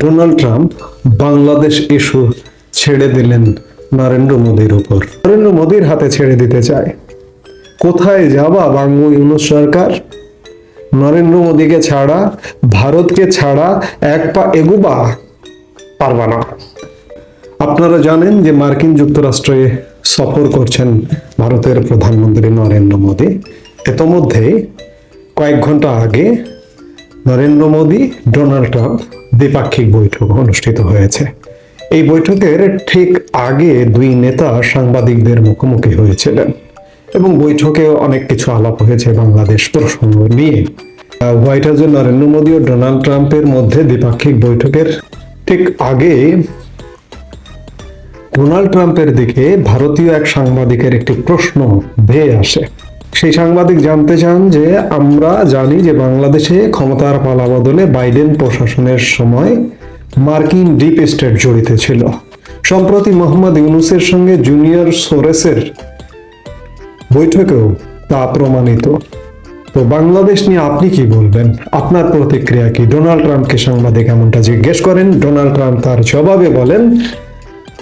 Donald Trump Bangladesh issue ছেড়ে দিলেন নরেন্দ্র মোদীর উপর। নরেন্দ্র মোদীর হাতে ছেড়ে দিতে চায়। কোথায় যাবা বাংলা ইউনুস সরকার? নরেন্দ্র মোদীকে ছাড়া, ভারতকে ছাড়া এক পা এগুবা পারবা না। আপনারা জানেন যে মার্কিন যুক্তরাষ্ট্রে সফর করছেন ভারতের প্রধানমন্ত্রী নরেন্দ্র মোদী। ইতোমধ্যে কয়েক ঘণ্টা আগে নরেন্দ্র মোদী, ডোনাল্ড ট্রাম্প দ্বিপাক্ষিক বৈঠক অনুষ্ঠিত হয়েছে। এই বৈঠকের ঠিক আগে দুই নেতা সাংবাদিকদের মুখোমুখি হয়েছিলেন এবং বৈঠকে অনেক কিছু আলাপ হয়েছে বাংলাদেশ প্রসঙ্গ নিয়ে। হোয়াইট হাউসে নরেন্দ্র মোদী ও ডোনাল্ড ট্রাম্পের মধ্যে দ্বিপাক্ষিক বৈঠকের ঠিক আগে ডোনাল্ড ট্রাম্পের দিকে ভারতীয় এক সাংবাদিকের একটি প্রশ্ন ধেয়ে আসে। সেই সাংবাদিক জানতে চান যে আমরা জানি যে বাংলাদেশে ক্ষমতার পালা বদলে বাইডেন প্রশাসনের সময় মার্কিন ডিপ স্টেট জড়িত ছিল। সম্প্রতি মোহাম্মদ ইউনুসের সঙ্গে জুনিয়র সোরেসের বৈঠকেও তা প্রমাণিত। তো বাংলাদেশ নিয়ে আপনি কি বলবেন? আপনার প্রতিক্রিয়া কি? ডোনাল্ড ট্রাম্পকে সাংবাদিক এমনটা জিজ্ঞেস করেন। ডোনাল্ড ট্রাম্প তার জবাবে বলেন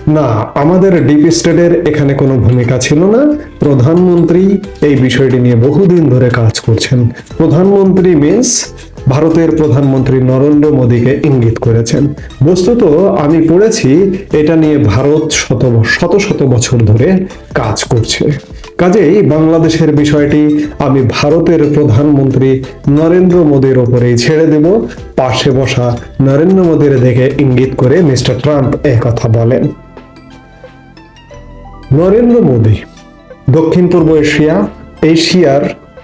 না, আমাদের ডিপ স্টেটের এখানে কোনো ভূমিকা ছিল না। প্রধানমন্ত্রী এই বিষয়টি নিয়ে বহুদিন ধরে কাজ করছেন। প্রধানমন্ত্রী মিন্স ভারতের প্রধানমন্ত্রী নরেন্দ্র মোদীকে ইঙ্গিত করেছেন। বস্তুত আমি পড়েছি, এটা নিয়ে ভারত শত শত শত বছর ধরে কাজ করছে। কাজেই বাংলাদেশের বিষয়টি আমি ভারতের প্রধানমন্ত্রী নরেন্দ্র মোদীর ওপরেই ছেড়ে দেব। পাশে বসা নরেন্দ্র মোদীর দেখে ইঙ্গিত করে মিস্টার ট্রাম্প কথা বলেন। নরেন্দ্র মোদী দক্ষিণ পূর্ব এশিয়া, এশিয়ার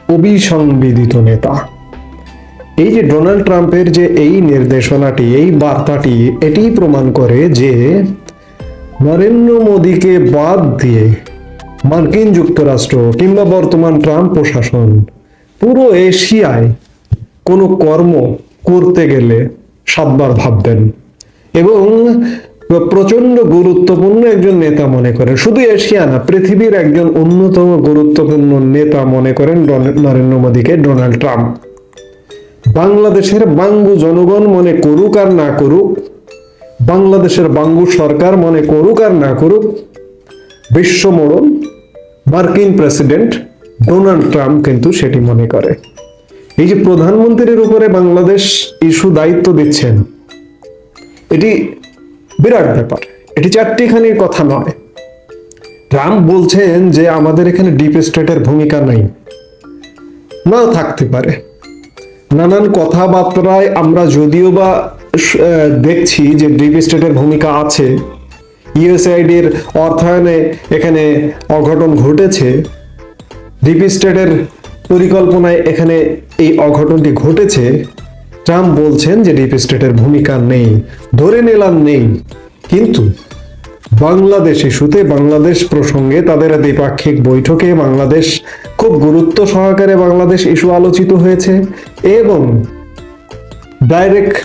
অবিসংবিদিত নেতা। এই যে ডোনাল্ড ট্রাম্পের যে এই নির্দেশনাটি, এই বার্তাটি, এটি প্রমাণ করে যে নরেন্দ্র মোদীকে বাদ দিয়ে মার্কিন যুক্তরাষ্ট্র কিংবা বর্তমান ট্রাম্প প্রশাসন পুরো এশিয়ায় কোনো কর্ম করতে গেলে সাতবার ভাববেন এবং প্রচণ্ড গুরুত্বপূর্ণ একজন নেতা মনে করেন। শুধু এশিয়া না, পৃথিবীর একজন অন্যতম গুরুত্বপূর্ণ নেতা মনে করেন নরেন্দ্র মোদীকে, ডোনাল্ড ট্রাম্প। বাংলাদেশের বাঙ্গু জনগণ মনে করুক আর না করুক, বাংলাদেশের বাঙ্গু সরকার মনে করুক আর না করুক, বিশ্বমোড়ল মার্কিন প্রেসিডেন্ট ডোনাল্ড ট্রাম্প কিন্তু সেটি মনে করে। এই যে প্রধানমন্ত্রীর উপরে বাংলাদেশ ইস্যু দায়িত্ব দিচ্ছেন, এটি বিরাট ব্যাপার। এটি চারটিখানির কথা নয়। ট্রাম্প বলছেন যে আমাদের এখানে ডিপ স্টেটের ভূমিকা নাই। নাও থাকতে পারে। নানান কথাবার্তায় আমরা যদিও বা দেখছি যে ডিপ স্টেটের ভূমিকা আছে। ইউএসআইডির অর্থায়নে এখানে অঘটন ঘটেছে। ডিপ স্টেটের পরিকল্পনায় এখানে এই অঘটনটি ঘটেছে। ট্রাম্প বলছেন যে ডিপ স্টেটের ভূমিকা নেই, ধরে নিলাম নেই। কিন্তু বাংলাদেশ ইস্যুতে বাংলাদেশ প্রসঙ্গে তাদের দ্বিপাক্ষিক বৈঠকে বাংলাদেশ খুব গুরুত্ব সহকারে বাংলাদেশ ইস্যু আলোচিত হয়েছে এবং ডাইরেক্ট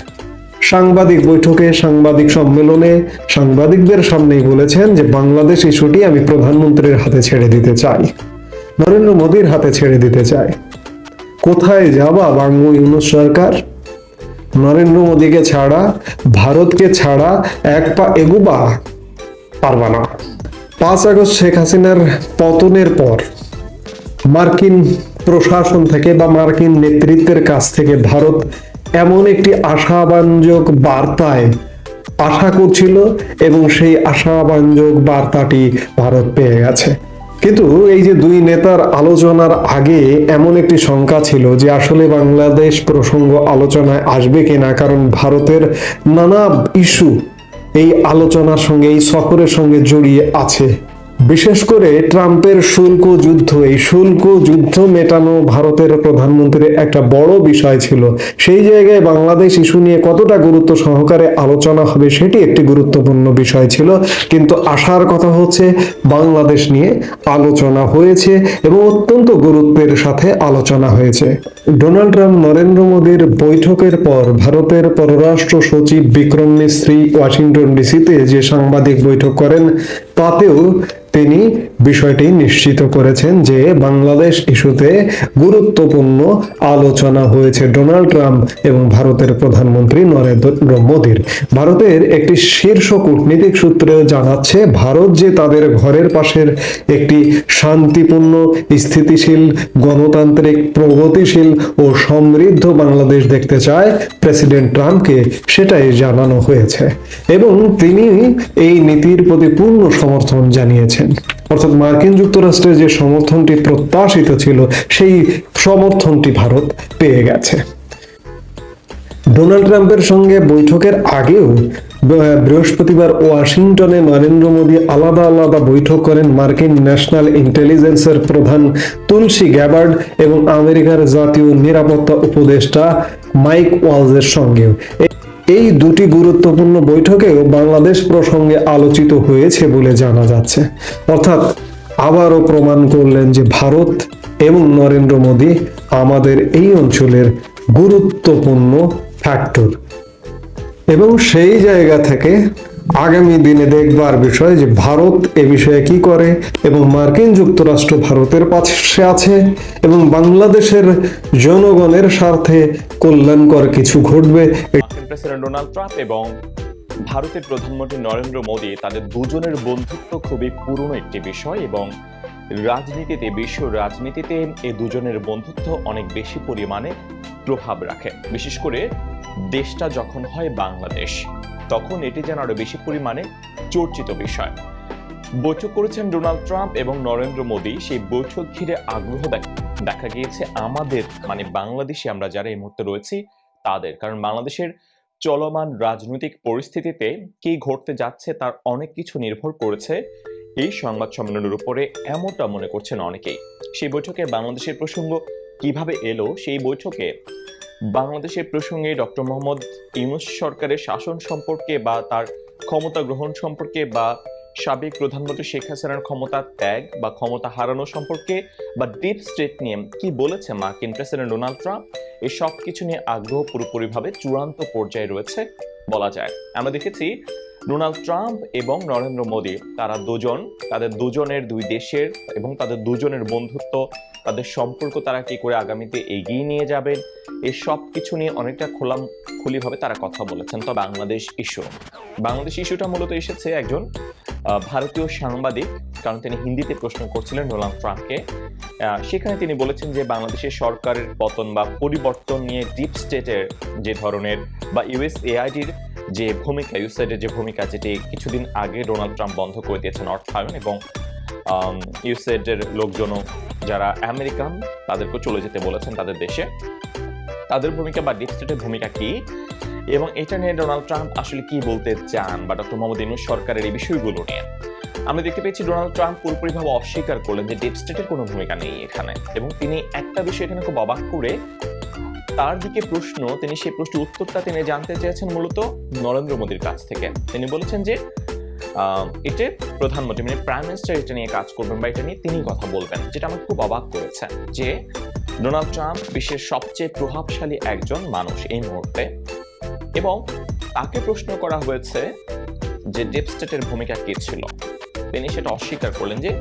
সাংবাদিক বৈঠকে সাংবাদিক সম্মেলনে সাংবাদিকদের সামনেই বলেছেন যে বাংলাদেশ ইস্যুটি আমি প্রধানমন্ত্রীর হাতে ছেড়ে দিতে চাই, নরেন্দ্র মোদীর হাতে ছেড়ে দিতে চাই। কোথায় যাবা বাংলা ইউনুস সরকার? নরেন্দ্র মোদীকে ছাড়া, ভারতকে ছাড়া এক পা এগুবা পারবা না। পাঁচ আগস্ট শেখ হাসিনার পতনের পর মার্কিন প্রশাসন থেকে বা মার্কিন নেতৃত্বের কাছ থেকে ভারত এমন একটি আশাবাঞ্জক বার্তায় আশা করছিল এবং সেই আশাবাঞ্জক বার্তাটি ভারত পেয়ে গেছে। কিন্তু এই যে দুই নেতার আলোচনার আগে এমন একটি শঙ্কা ছিল যে আসলে বাংলাদেশ প্রসঙ্গ আলোচনায় আসবে কিনা, কারণ ভারতের নানা ইস্যু এই আলোচনার সঙ্গে, এই সফরের সঙ্গে জড়িয়ে আছে। বিশেষ করে ট্রাম্পের শুল্ক যুদ্ধ। এই শুল্ক যুদ্ধ মেটানো ভারতের প্রধানমন্ত্রীর একটা বড় বিষয় ছিল। সেই জায়গায় বাংলাদেশ ইস্যু নিয়ে কতটা গুরুত্ব সহকারে আলোচনা হবে সেটি একটি গুরুত্বপূর্ণ বিষয় ছিল। কিন্তু আশার কথা হচ্ছে, বাংলাদেশ নিয়ে আলোচনা হয়েছে এবং অত্যন্ত গুরুত্বের সাথে আলোচনা হয়েছে। ডোনাল্ড ট্রাম্প নরেন্দ্র মোদীর বৈঠকের পর ভারতের পররাষ্ট্র সচিব বিক্রম মিস্ত্রি ওয়াশিংটন ডিসিতে যে সাংবাদিক বৈঠক করেন তাতেও তিনি বিষয়টি নিশ্চিত করেছেন যে বাংলাদেশ ইস্যুতে গুরুত্বপূর্ণ আলোচনা হয়েছে ডোনাল্ড ট্রাম্প এবং ভারতের প্রধানমন্ত্রী নরেন্দ্র মোদীর। ভারতের একটি শীর্ষ কূটনীতিক সূত্রে জানাচ্ছে, ভারত যে তাদের ঘরের পাশের একটি শান্তিপূর্ণ, স্থিতিশীল, গণতান্ত্রিক, প্রগতিশীল ও সমৃদ্ধ বাংলাদেশ দেখতে চায় প্রেসিডেন্ট ট্রাম্পকে, সেটাই জানানো হয়েছে। এবং তিনি এই নীতির প্রতি পূর্ণ সমর্থন জানিয়েছেন। অর্থাৎ মার্কিন যুক্তরাষ্ট্রের যে সমর্থনটি প্রত্যাশিত ছিল, সেই সমর্থনটি ভারত পেয়ে গেছে। ডোনাল্ড ট্রাম্পের সঙ্গে বৈঠকের আগেও বৃহস্পতিবার ওয়াশিংটনে নরেন্দ্র মোদী আলাদা আলাদা বৈঠক করেন মার্কিন ন্যাশনাল ইন্টেলিজেন্সের প্রধান তুলসী গ্যাবার্ড এবং আমেরিকার জাতীয় নিরাপত্তা উপদেষ্টা মাইক ওয়ালজের সঙ্গেও। এই দুটি গুরুত্বপূর্ণ বৈঠকেও বাংলাদেশ প্রসঙ্গে আলোচিত হয়েছে বলে জানা যাচ্ছে। অর্থাৎ আবারও প্রমাণ করলেন যে ভারত এবং নরেন্দ্র মোদী আমাদের এই অঞ্চলের গুরুত্বপূর্ণ ফ্যাক্টর এবং সেই জায়গা থেকে আগামী দিনে দেখবার বিষয় যে ভারত এ বিষয়ে কি করে এবং মার্কিন যুক্তরাষ্ট্র ভারতের পাশে আছে এবং বাংলাদেশের জনগণের স্বার্থে কল্যাণকর কিছু ঘটবে। প্রেসিডেন্ট ডোনাল্ড ট্রাম্প এবং ভারতের প্রধানমন্ত্রী নরেন্দ্র মোদী তাদের দুজনের বন্ধুত্ব খুবই পুরনো একটি বিষয় এবং রাজনীতিতে বিশ্ব রাজনীতিতে এই দুজনের বন্ধুত্ব অনেক বেশি পরিমাণে প্রভাব রাখে। বিশেষ করে দেশটা যখন হয় বাংলাদেশ, তখন এটি যেন আরও বেশি পরিমাণে চর্চিত বিষয়। বৈঠক করেছেন ডোনাল্ড ট্রাম্প এবং নরেন্দ্র মোদী। সেই বৈঠক ঘিরে আগ্রহ দেখা গিয়েছে আমাদের মানে বাংলাদেশে আমরা যারা এই মুহূর্তে রয়েছি, তাদের। কারণ বাংলাদেশের চলমান রাজনৈতিক পরিস্থিতিতে কি ঘটতে যাচ্ছে তার অনেক কিছু নির্ভর করেছে। এই সংবাদ সম্মেলনের উপরে এমনটা মনে করছেন অনেকেই। সেই বৈঠকে বাংলাদেশের প্রসঙ্গ কীভাবে এলো সেই বৈঠকে? বাংলাদেশের প্রসঙ্গে ডক্টর মোহাম্মদ ইউনুস সরকারের শাসন সম্পর্কে বা তার ক্ষমতা গ্রহণ সম্পর্কে বা সাবেক প্রধানমন্ত্রী শেখ হাসিনার ক্ষমতা ত্যাগ বা ক্ষমতা হারানো সম্পর্কে বা ডিপ স্টেট নিয়ে কি বলেছে মার্কিন প্রেসিডেন্ট ডোনাল্ড ট্রাম্প? এই সব কিছু নিয়ে আগ্রহ পুরোপুরিভাবে চূড়ান্ত পর্যায়ে রয়েছে বলা যায়। আমরা দেখেছি ডোনাল্ড ট্রাম্প এবং নরেন্দ্র মোদী, তারা দুজন, তাদের দুজনের দুই দেশের এবং তাদের দুজনের বন্ধুত্ব তাদের সম্পর্ক তারা কি করে আগামীতে এগিয়ে নিয়ে যাবেন? এই সব কিছু নিয়ে অনেকটা খোলাম খুলিভাবে তারা কথা বলেছেন। তো বাংলাদেশ ইস্যু। বাংলাদেশ ইস্যুটা মূলত এসেছে একজন ভারতীয় সাংবাদিক, কারণ তিনি হিন্দিতে প্রশ্ন করছিলেন ডোনাল্ড ট্রাম্পকে। সেখানে তিনি বলেছেন যে বাংলাদেশের সরকারের পতন বা পরিবর্তন নিয়ে ডিপ স্টেটের যে ধরনের বা ইউএস এআইডির যে ভূমিকা ইউসাইডের যে ভূমিকা যেটি কিছুদিন আগে ডোনাল্ড ট্রাম্প বন্ধ করে দিয়েছেন অর্থায়ন এবং ইউসাইডের লোকজনও যারা আমেরিকান, তাদেরকে চলে যেতে বলেছেন তাদের দেশে। তাদের ভূমিকা বা ডিপ স্টেটের ভূমিকা কি? এবং এটা নিয়ে ডোনাল্ড ট্রাম্প আসলে কি বলতে চান বা ডক্টর মোহাম্মদ ইউনুস সরকারের এই বিষয়গুলো নিয়ে? আমরা দেখতে পেয়েছি ডোনাল্ড ট্রাম্প পুরোপুরিভাবে অস্বীকার করলেন যে ডিপ স্টেটের কোনো ভূমিকা নেই এখানে। এবং তিনি একটা বিষয় এখানে খুব অবাক করে তার দিকে প্রশ্ন, তিনি সেই প্রশ্নের উত্তরটা তিনি জানতে চেয়েছেন মূলত নরেন্দ্র মোদীর কাছ থেকে। তিনি বলেছেন যে এটা প্রধানমন্ত্রী মানে প্রাইম মিনিস্টার এটা নিয়ে কাজ করবেন বা এটা নিয়ে তিনি কথা বলবেন, যেটা আমার খুব অবাক করেছে যে ডোনাল্ড ট্রাম্প বিশ্বের সবচেয়ে প্রভাবশালী একজন মানুষ এই মুহূর্তে। এবং তাকে প্রশ্ন করা হয়েছে যে ডিপ স্টেটের ভূমিকা কি ছিল? তিনি সেটা অস্বীকার করলেন যে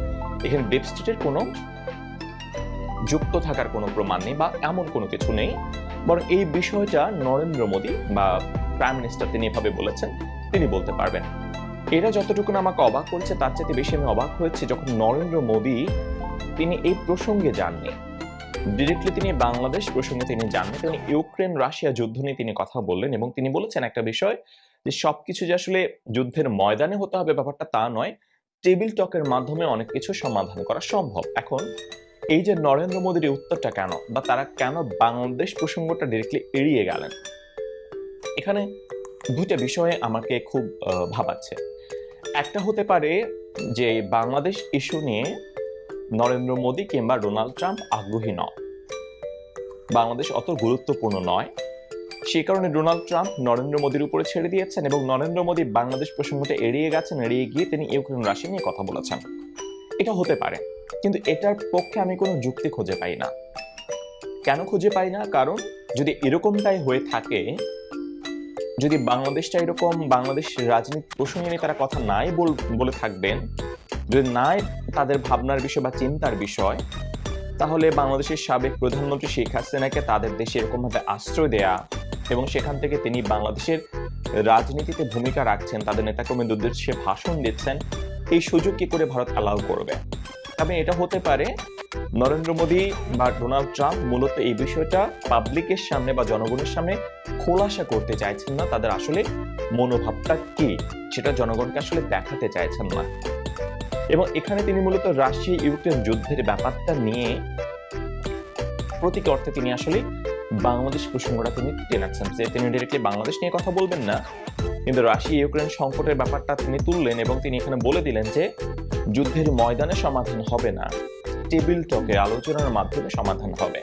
এখানে ডিপ স্টেটের কোনো যুক্ত থাকার কোনো প্রমাণ নেই বা এমন কোনো কিছু নেই। বরং এই বিষয়টা নরেন্দ্র মোদী বা প্রাইম মিনিস্টার তিনি এভাবে বলেছেন, তিনি বলতে পারবেন। এটা যতটুকু আমাকে অবাক করেছে, তার চাইতে বেশি আমি অবাক হয়েছে যখন নরেন্দ্র মোদী তিনি এই প্রসঙ্গে যাননি। ডিরেক্টলি তিনি বাংলাদেশ প্রসঙ্গে তিনি জাননি তিনি ইউক্রেন, রাশিয়া যুদ্ধ নিয়ে তিনি কথা বললেন এবং তিনি বলেছেন একটা বিষয় যে সবকিছু যে আসলে যুদ্ধের ময়দানে হতে হবে ব্যাপারটা তা নয় টেবিল টকের মাধ্যমে অনেক কিছু সমাধান করা সম্ভব। এখন এই যে নরেন্দ্র মোদীর উত্তরটা কেন বা তারা কেন বাংলাদেশ প্রসঙ্গটা ডিরেক্টলি এড়িয়ে গেলেন? এখানে দুইটা বিষয়ে আমাকে খুব ভাবাচ্ছে। একটা হতে পারে যে বাংলাদেশ ইস্যু নিয়ে নরেন্দ্র মোদী কিংবা ডোনাল্ড ট্রাম্প আগ্রহী নয় বাংলাদেশ অত গুরুত্বপূর্ণ নয়। সেই কারণে ডোনাল্ড ট্রাম্প নরেন্দ্র মোদীর উপরে ছেড়ে দিয়েছেন এবং নরেন্দ্র মোদী বাংলাদেশ প্রসঙ্গটা এড়িয়ে গেছেন, এড়িয়ে গিয়ে তিনি ইউক্রেন রাশিয়া নিয়ে কথা বলেছেন। এটা হতে পারে, কিন্তু এটার পক্ষে আমি কোনো যুক্তি খুঁজে পাই না। কেন খুঁজে পাই না? কারণ যদি এরকমটাই হয়ে থাকে যদি বাংলাদেশটা এরকম বাংলাদেশ রাজনীতি প্রসঙ্গে নিয়ে তারা কথা নাই বল- থাকবেন, যদি নাই তাদের ভাবনার বিষয় বা চিন্তার বিষয়, তাহলে বাংলাদেশের সাবেক প্রধানমন্ত্রী শেখ হাসিনাকে তাদের দেশে এরকমভাবে আশ্রয় দেয়া এবং সেখান থেকে তিনি বাংলাদেশের রাজনীতিতে ভূমিকা রাখছেন, তাদের নেতাকর্মীদের উদ্দেশ্যে ভাষণ দিচ্ছেন, এই সুযোগ কি করে ভারত অ্যালাউ করবে? তবে এটা হতে পারে নরেন্দ্র মোদী বা ডোনাল্ড ট্রাম্প মূলত এই বিষয়টা পাবলিকের সামনে বা জনগণের সামনে খোলাসা করতে চাইছেন না। তাদের আসলে মনোভাবটা কি? সেটা জনগণকে আসলে দেখাতে চাইছেন না। এবং এখানে তিনি মূলত রাশিয়া ইউক্রেন যুদ্ধের ব্যাপারটা নিয়ে প্রতীক অর্থে তিনি আসলে বাংলাদেশ প্রসঙ্গটা তিনি টেনাচ্ছেন যে তিনি ডিরেক্টলি বাংলাদেশ নিয়ে কথা বলবেন না। কিন্তু রাশিয়া ইউক্রেন সংকটের ব্যাপারটা তিনি তুললেন এবং তিনি এখানে বলে দিলেন যে যুদ্ধের ময়দানে সমাধান হবে না। টেবিল টকে আলোচনার মাধ্যমে সমাধান হবে।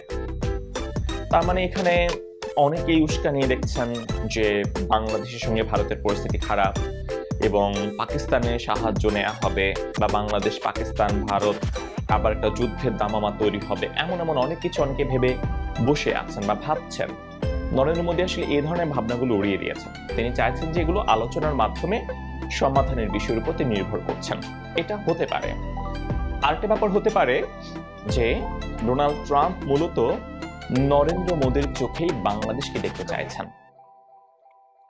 তার মানে এখানে অনেকেই উস্কানি দেখছেন যে বাংলাদেশের সঙ্গে ভারতের পরিস্থিতি খারাপ এবং পাকিস্তানে সাহায্য নেওয়া হবে বা বাংলাদেশ, পাকিস্তান, ভারত আবার একটা যুদ্ধের দামামা তৈরি হবে। এমন এমন অনেক কিছু অনেকে ভেবে বসে আছেন বা ভাবছেন। নরেন্দ্র মোদী আসলে এই ধরনের ভাবনাগুলো উড়িয়ে দিয়েছেন। তিনি চাইছেন যে এগুলো আলোচনার মাধ্যমে সমাধানের বিষয়ের উপর তিনি নির্ভর করছেন। এটা হতে পারে। আরেকটা ব্যাপার হতে পারে যে ডোনাল্ড ট্রাম্প মূলত নরেন্দ্র মোদীর চোখেই বাংলাদেশকে দেখতে চাইছেন।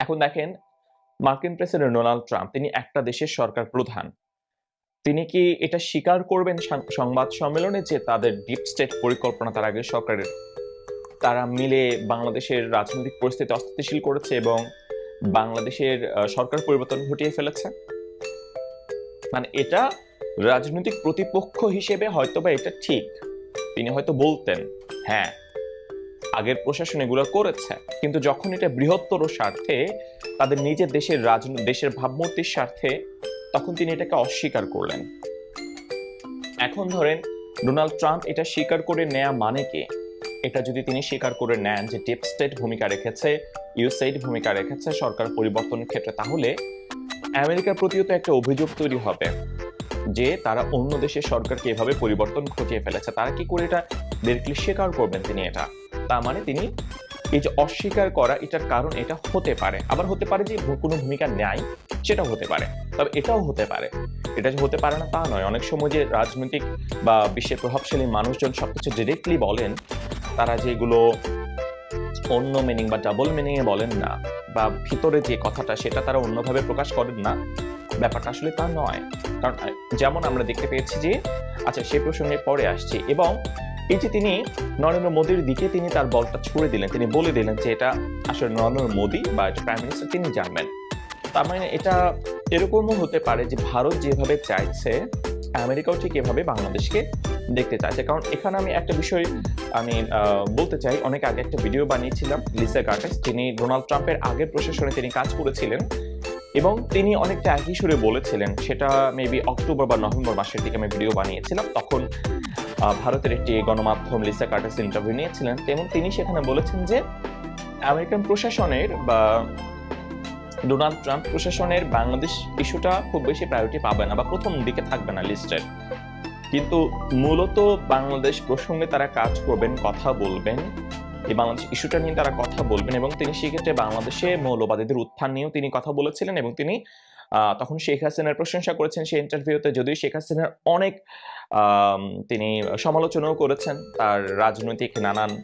এখন দেখেন, মার্কিন প্রেসিডেন্ট ডোনাল্ড ট্রাম্প, তিনি একটা দেশের সরকার প্রধান। তিনি কি এটা স্বীকার করবেন সংবাদ সম্মেলনে যে তাদের ডিপ স্টেট পরিকল্পনা তার আগে সরকারের? তারা মিলে বাংলাদেশের রাজনৈতিক পরিস্থিতি অস্থিতিশীল করেছে এবং বাংলাদেশের সরকার পরিবর্তন ঘটিয়ে ফেলেছে। মানে এটা রাজনৈতিক প্রতিপক্ষ হিসেবে হয়তোবা এটা ঠিক। তিনি হয়তো বলতেন হ্যাঁ আগের প্রশাসন এগুলো করেছে, কিন্তু যখন এটা বৃহত্তর স্বার্থে, তাদের নিজের দেশের রাজনীতি দেশের ভাবমূর্তির স্বার্থে, তখন তিনি এটাকে অস্বীকার করলেন। এখন ধরেন, ডোনাল্ড ট্রাম্প এটা স্বীকার করে নেয়া মানে কি? এটা যদি তিনি স্বীকার করে নেন যে ডিপ স্টেট ভূমিকা রেখেছে ইউএসএইড ভূমিকা রেখেছে সরকার পরিবর্তনের ক্ষেত্রে, তাহলে আমেরিকার প্রতিও তো একটা অভিযোগ তৈরি হবে। যে তারা অন্য দেশের সরকারকে এভাবে পরিবর্তন ঘটিয়ে ফেলেছে। তারা কি করে এটা? ডিরেক্টলি স্বীকার করবেন তিনি এটা। তার মানে তিনি এই যে অস্বীকার করা, এটার কারণ এটা হতে পারে। আবার হতে পারে যে কোনো ভূমিকা নেয়, সেটাও হতে পারে। তবে এটাও হতে পারে। এটা যে হতে পারে না তা নয়। অনেক সময় যে রাজনৈতিক বা বিশ্বের প্রভাবশালী মানুষজন সবকিছু ডিরেক্টলি বলেন, তারা যেগুলো অন্য মিনিং বা ডাবল মিনিং এ বলেন না, বা ভিতরে যে কথাটা, সেটা তারা অন্যভাবে প্রকাশ করেন না। ব্যাপারটা আসলে তা নয়। কারণ যেমন আমরা দেখতে পেয়েছি যে আচ্ছা সে প্রসঙ্গে পরে আসছি এবং এই যে তিনি নরেন্দ্র মোদীর দিকে তিনি তার বলটা ছুড়ে দিলেন, তিনি বলে দিলেন যে, এটা আসলে নরেন্দ্র মোদী বা প্রাইম মিনিস্টার তিনি জানবেন। তার মানে এটা এরকমও হতে পারে যে, ভারত যেভাবে চাইছে, আমেরিকাও ঠিক এভাবে বাংলাদেশকে দেখতে চাইছে। কারণ, এখানে আমি একটা বিষয়, আমি বলতে চাই, অনেক আগে একটা ভিডিও বানিয়েছিলাম, লিসা গার্টেস। যিনি ডোনাল্ড ট্রাম্পের আগের প্রশাসনে তিনি কাজ করেছিলেন। এবং তিনি অনেকটা একই সুরে বলেছিলেন, সেটা মেবি অক্টোবর বা নভেম্বর মাসের দিকে আমি ভিডিও বানিয়েছিলাম, তখন ভারতের একটি গণমাধ্যম লিসা কার্টাস ইন্টারভিউ নিয়েছিলেন এবং তিনি সেখানে বলেছেন যে, আমেরিকান প্রশাসনের বা ডোনাল্ড ট্রাম্প প্রশাসনের বাংলাদেশ ইস্যুটা খুব বেশি প্রায়োরিটি পাবে না বা প্রথম দিকে থাকবে না লিস্টের কিন্তু মূলত বাংলাদেশ প্রসঙ্গে তারা কাজ করবেন, কথা বলবেন এই বাংলাদেশ ইস্যুটা নিয়ে তারা কথা বলবেন এবং তিনি সেক্ষেত্রে বাংলাদেশে মৌলবাদীদের উত্থান নিয়েও তিনি কথা বলেছিলেন এবং তিনি তখন শেখ হাসিনার প্রশংসা করেছেন সেই ইন্টারভিউতে যদিও শেখ হাসিনার অনেক তিনি সমালোচনাও করেছেন, তার রাজনৈতিক নানান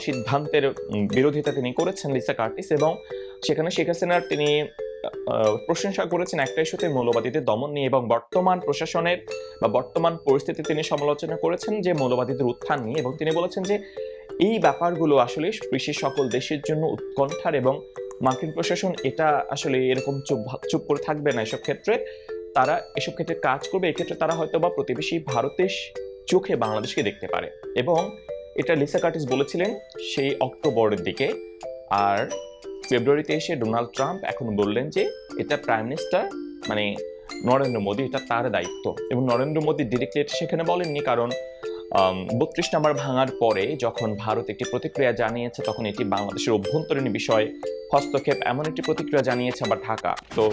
সিদ্ধান্তের বিরোধিতা তিনি করেছেন লিসা কার্টিস এবং সেখানে শেখ হাসিনার তিনি প্রশংসা করেছেন একটা ইস্যুতে মৌলবাদীদের দমন নিয়ে এবং বর্তমান প্রশাসনের বা বর্তমান পরিস্থিতি তিনি সমালোচনা করেছেন যে মৌলবাদীদের উত্থান নিয়ে এবং তিনি বলেছেন যে এই ব্যাপারগুলো আসলে বিশ্বের সকল দেশের জন্য উৎকণ্ঠার এবং মার্কিন প্রশাসন এটা আসলে এরকম চুপ চুপ করে থাকবে না এসব ক্ষেত্রে। তারা এসব ক্ষেত্রে কাজ করবে, এক্ষেত্রে তারা হয়তো বা প্রতিবেশী ভারতের চোখে বাংলাদেশকে দেখতে পারে। এবং এটা লিসা কার্টিস বলেছিলেন সেই অক্টোবরের দিকে। আর ফেব্রুয়ারিতে এসে ডোনাল্ড ট্রাম্প এখন বললেন যে এটা প্রাইম মিনিস্টার মানে নরেন্দ্র মোদী, এটা তার দায়িত্ব। এবং নরেন্দ্র মোদী ডিরেক্টলি এটা সেখানে বলেননি কারণ বত্রিশ নাম্বার ভাঙার পরে যখন ভারত একটি প্রতিক্রিয়া জানিয়েছে, তখন এটি বাংলাদেশের অভ্যন্তরীণ বিষয়ে হস্তক্ষেপ এমন একটি প্রতিক্রিয়া জানিয়েছে আবার ঢাকা। তো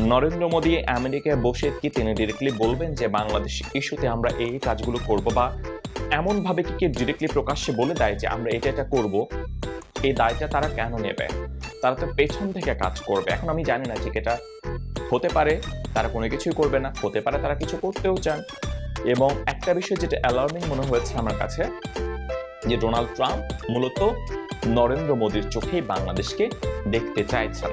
নরেন্দ্র মোদী আমেরিকায় বসে কি তিনি ডিরেক্টলি বলবেন যে, বাংলাদেশ ইস্যুতে আমরা এই কাজগুলো করব বা এমনভাবে কি কেউ ডিরেক্টলি প্রকাশ্যে বলে দেয় যে, আমরা এটা এটা করব, এই দায়টা তারা কেন নেবে? তারা তো পেছন থেকে কাজ করবে। এখন আমি জানি না ঠিক এটা হতে পারে, তারা কোনো কিছুই করবে না। হতে পারে তারা কিছু করতেও চান। এবং একটা বিষয় যেটা অ্যালার্মিং মনে হয়েছে আমার কাছে, যে ডোনাল্ড ট্রাম্প মূলত নরেন্দ্র মোদীর চোখেই বাংলাদেশকে দেখতে চাইছেন।